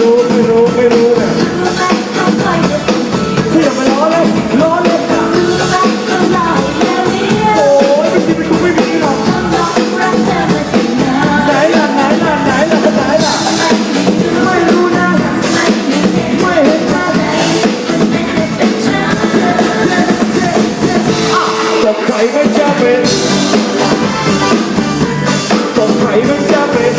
รู้ไม่รู้ไม่รู้นะเสียมาล้อเลยล้อเลยนะโอ้ยไม่มีไม่รู้ไม่มีหรอกไหนล่ะไหนล่ะไหนล่ะคนไหนล่ะไม่รู้นะไม่เห็นนะตกใครไม่จะเป็นตกใครไม่จะเป็น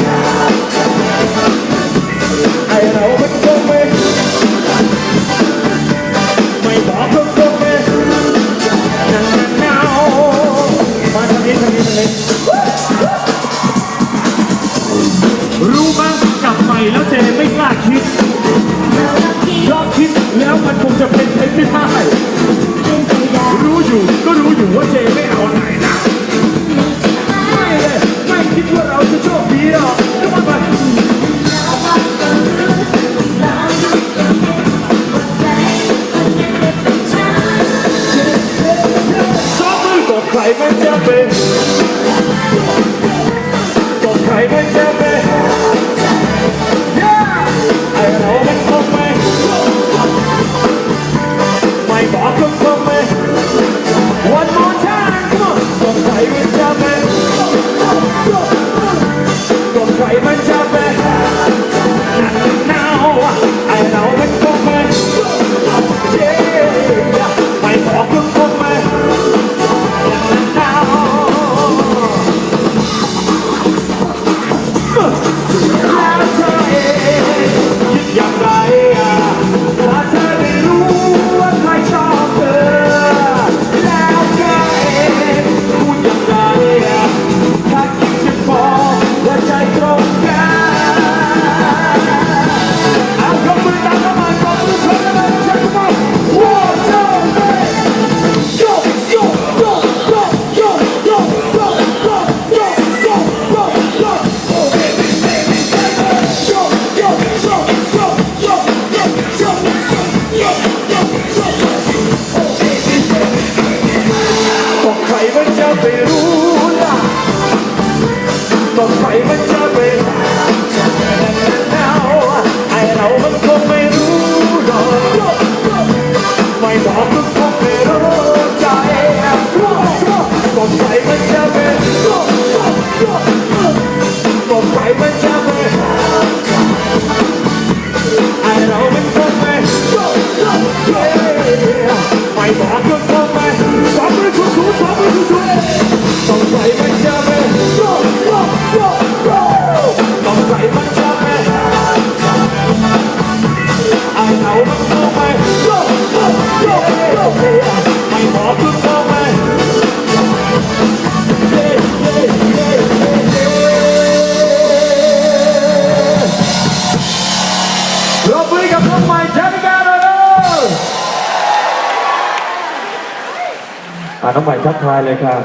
แล้วมันคงจะเป็นไปไม่ได้รู้อยู่ก็รู้อยู่ว่าเจไม่เอาไหนนะไม่เลยไม่คิดว่าเราจะโชคดีหรอกแล้มัไปชอบมือตกใครไม่จะเป็นตบใครไม่จะ อาน้องใหม่ทักทายเลยค่ะ